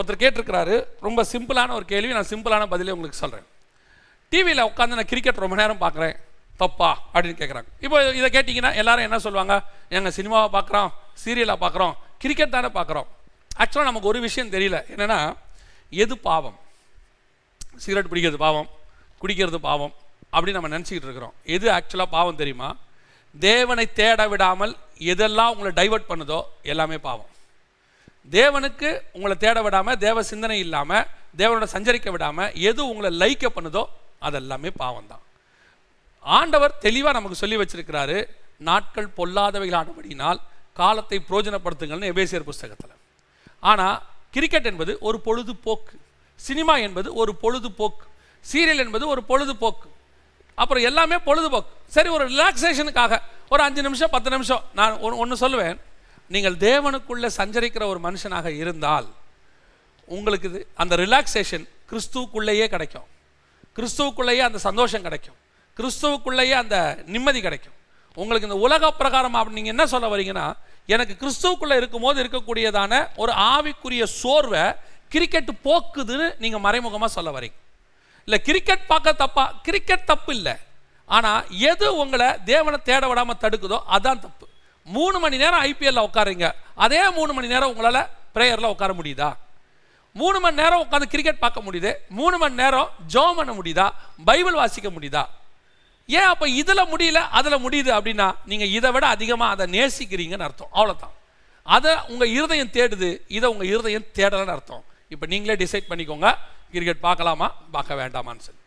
ஒருத்தர் கேட்டிருக்கிறாரு ரொம்ப சிம்பிளான ஒரு கேள்வி நான் சிம்பிளான பதிலே உங்களுக்கு சொல்கிறேன் டிவியில் உட்காந்து நான் கிரிக்கெட் ரொம்ப நேரம் பார்க்குறேன் தப்பா அப்படின்னு கேட்குறாங்க இப்போ இதை கேட்டிங்கன்னா எல்லாரும் என்ன சொல்லுவாங்க? எங்கள் சினிமாவை பார்க்குறோம் சீரியலாக பார்க்குறோம் கிரிக்கெட் தானே பார்க்குறோம். ஆக்சுவலாக நமக்கு ஒரு விஷயம் தெரியல. என்னென்னா எது பாவம்? சிகரெட் பிடிக்கிறது பாவம் குடிக்கிறது பாவம் அப்படின்னு நம்ம நினச்சிக்கிட்டு இருக்கிறோம். எது ஆக்சுவலாக பாவம் தெரியுமா? தேவனை தேட விடாமல் எதெல்லாம் உங்களை டைவர்ட் பண்ணுதோ எல்லாமே பாவம். தேவனுக்கு உங்களை தேட விடாமல் தேவ சிந்தனை இல்லாமல் தேவனோட சஞ்சரிக்க விடாமல் எது உங்களை லைக்க பண்ணுதோ அதெல்லாமே பாவம் தான் ஆண்டவர் தெளிவாக நமக்கு சொல்லி வச்சிருக்கிறாரு நாட்கள் பொல்லாதவைகளானபடியினால் காலத்தை புரோஜனப்படுத்துங்கள்னு எபேசியர் புஸ்தகத்தில். ஆனால் கிரிக்கெட் என்பது ஒரு பொழுதுபோக்கு. சினிமா என்பது ஒரு பொழுதுபோக்கு. சீரியல் என்பது ஒரு பொழுதுபோக்கு. அப்புறம் எல்லாமே பொழுதுபோக்கு. சரி ஒரு ரிலாக்ஸேஷனுக்காக ஒரு அஞ்சு நிமிஷம் பத்து நிமிஷம் நான் ஒன்று சொல்லுவேன். நீங்கள் தேவனுக்குள்ளே சஞ்சரிக்கிற ஒரு மனுஷனாக இருந்தால் உங்களுக்கு இது அந்த ரிலாக்ஸேஷன் கிறிஸ்துவுக்குள்ளேயே கிடைக்கும். கிறிஸ்துவுக்குள்ளேயே அந்த சந்தோஷம் கிடைக்கும். கிறிஸ்துவுக்குள்ளேயே அந்த நிம்மதி கிடைக்கும். உங்களுக்கு இந்த உலக பிரகாரம் அப்படி நீங்கள் என்ன சொல்ல வரீங்கன்னா எனக்கு கிறிஸ்துவுக்குள்ளே இருக்கும்போது இருக்கக்கூடியதான ஒரு ஆவிக்குரிய சோர்வை கிரிக்கெட் போக்குதுன்னு நீங்கள் மறைமுகமாக சொல்ல வரீங்க. இல்லை கிரிக்கெட் பார்க்க தப்பா கிரிக்கெட் தப்பு இல்லை. ஆனால் எது உங்களை தேவனை தேட விடாமல் தடுக்குதோ அதான் தப்பு. மூணு மணி நேரம் ஐபிஎல்ல உட்காருங்க. அதே மூணு மணி நேரம் உங்களால் ப்ரேயரில் உட்கார முடியுதா? மூணு மணி நேரம் உட்காந்து கிரிக்கெட் பார்க்க முடியுது. மூணு மணி நேரம் ஜோம் பண்ண முடியுதா? பைபிள் வாசிக்க முடியுதா? ஏன் அப்போ இதில் முடியல அதில் முடியுது அப்படின்னா நீங்கள் இதை விட அதிகமாக அதை நேசிக்கிறீங்கன்னு அர்த்தம். அவ்வளோதான் அதை உங்கள் இருதயம் தேடுது இதை உங்கள் இருதயம் தேடலைன்னு அர்த்தம். இப்போ நீங்களே டிசைட் பண்ணிக்கோங்க. கிரிக்கெட் பார்க்கலாமா? பார்க்க வேண்டாமான்னு சொல்லி.